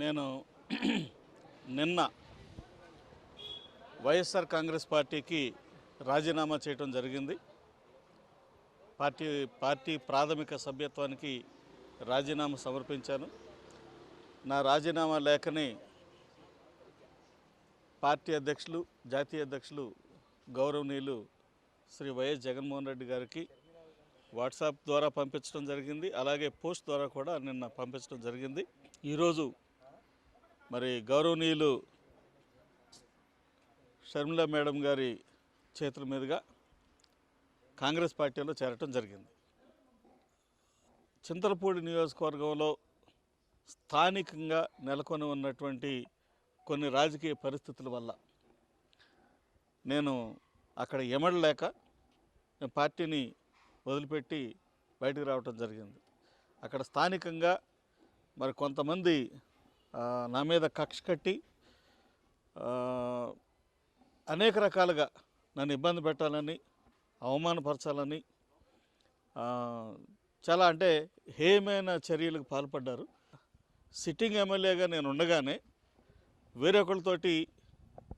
నేను నిన్న వైఎస్ఆర్ కాంగ్రెస్ పార్టీకి రాజీనామా చేయటం జరిగింది. పార్టీ పార్టీ ప్రాథమిక సభ్యత్వానికి రాజీనామా సమర్పించాను. నా రాజీనామా లేఖని పార్టీ అధ్యక్షులు జాతీయ అధ్యక్షులు గౌరవనీయులు శ్రీ వైఎస్ జగన్మోహన్ రెడ్డి గారికి వాట్సాప్ ద్వారా పంపించడం జరిగింది. అలాగే పోస్ట్ ద్వారా కూడా నిన్న పంపించడం జరిగింది. ఈరోజు మరి గౌరవనీయులు షర్మిల మేడం గారి చేతుల మీదుగా కాంగ్రెస్ పార్టీలో చేరటం జరిగింది. చింతలపూడి నియోజకవర్గంలో స్థానికంగా నెలకొని ఉన్నటువంటి కొన్ని రాజకీయ పరిస్థితుల వల్ల నేను అక్కడ ఎమడలేక నేను పార్టీని వదిలిపెట్టి బయటకు రావటం జరిగింది. అక్కడ స్థానికంగా మరి కొంతమంది నా మీద కక్ష కట్టి అనేక రకాలుగా నన్ను ఇబ్బంది పెట్టాలని అవమానపరచాలని చాలా అంటే హేమైన చర్యలకు పాల్పడ్డారు. సిట్టింగ్ ఎమ్మెల్యేగా నేను ఉండగానే వేరొకరితోటి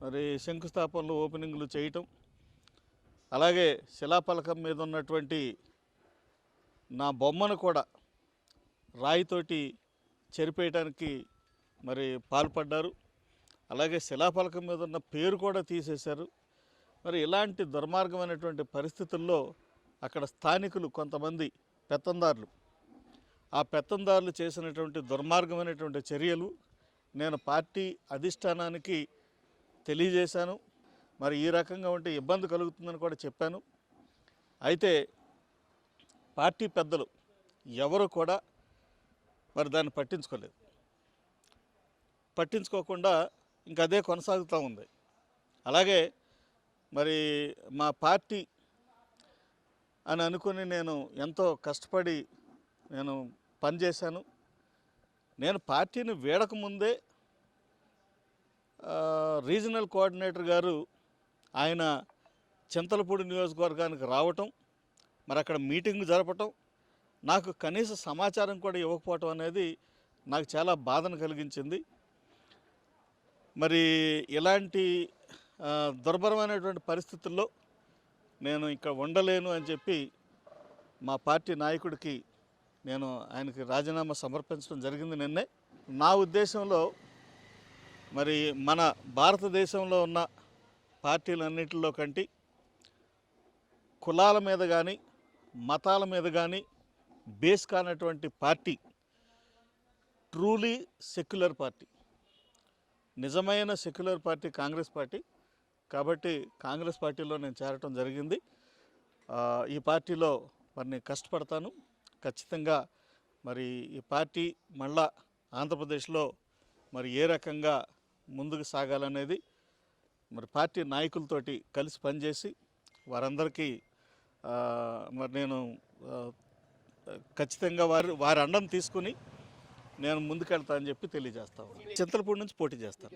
మరి శంకుస్థాపనలు ఓపెనింగ్లు చేయటం అలాగే శిలాఫలకం మీద ఉన్నటువంటి నా బొమ్మను కూడా రాయితోటి చెరిపేయడానికి మరి పాల్పడ్డారు. అలాగే శిలాఫలకం మీద ఉన్న పేరు కూడా తీసేశారు. మరి ఇలాంటి దుర్మార్గమైనటువంటి పరిస్థితుల్లో అక్కడ స్థానికులు కొంతమంది పెత్తందారులు. ఆ పెత్తందారులు చేసినటువంటి దుర్మార్గమైనటువంటి చర్యలు నేను పార్టీ అధిష్టానానికి తెలియజేశాను. మరి ఈ రకంగా ఉంటే ఇబ్బంది కలుగుతుందని కూడా చెప్పాను. అయితే పార్టీ పెద్దలు ఎవరు కూడా మరి దాన్ని పట్టించుకోలేదు. పట్టించుకోకుండా ఇంక అదే కొనసాగుతూ ఉంది. అలాగే మరి మా పార్టీ అని అనుకుని నేను ఎంతో కష్టపడి నేను పనిచేశాను నేను పార్టీని వీడకముందే రీజనల్ కోఆర్డినేటర్ గారు ఆయన చింతలపూడి నియోజకవర్గానికి రావటం మరి అక్కడ మీటింగ్ జరపటం నాకు కనీస సమాచారం కూడా ఇవ్వకపోవటం అనేది నాకు చాలా బాధను కలిగించింది. మరి ఇలాంటి దుర్భరమైనటువంటి పరిస్థితుల్లో నేను ఇక్కడ ఉండలేను అని చెప్పి మా పార్టీ నాయకుడికి నేను ఆయనకి రాజీనామా సమర్పించడం జరిగింది నిన్నే. నా ఉద్దేశంలో మరి మన భారతదేశంలో ఉన్న పార్టీలన్నింటిలో కంటే కులాల మీద కానీ మతాల మీద కానీ బేస్ కానటువంటి పార్టీ ట్రూలీ సెక్యులర్ పార్టీ. నిజమైన సెక్యులర్ పార్టీ కాంగ్రెస్ పార్టీ. కాబట్టి కాంగ్రెస్ పార్టీలో నేను చేరటం జరిగింది. ఈ పార్టీలో మరి నేను కష్టపడతాను. ఖచ్చితంగా మరి ఈ పార్టీ మళ్ళా ఆంధ్రప్రదేశ్లో మరి ఏ రకంగా ముందుకు సాగాలనేది మరి పార్టీ నాయకులతోటి కలిసి పనిచేసి వారందరికీ మరి నేను ఖచ్చితంగా వారి వారి అండం తీసుకుని నేను ముందుకెళ్తా అని చెప్పి తెలియజేస్తాను చింతలపూడి నుంచి పోటీ చేస్తాను.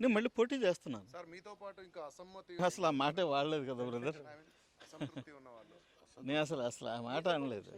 నేను మళ్ళీ పోటీ చేస్తున్నాను. సార్ మీతో పాటు ఇంకా అసమ్మతి అసలు ఆ మాటే వాడలేదు కదా బ్రదర్. నేను అసలు అసలు ఆ మాట అనలేదు.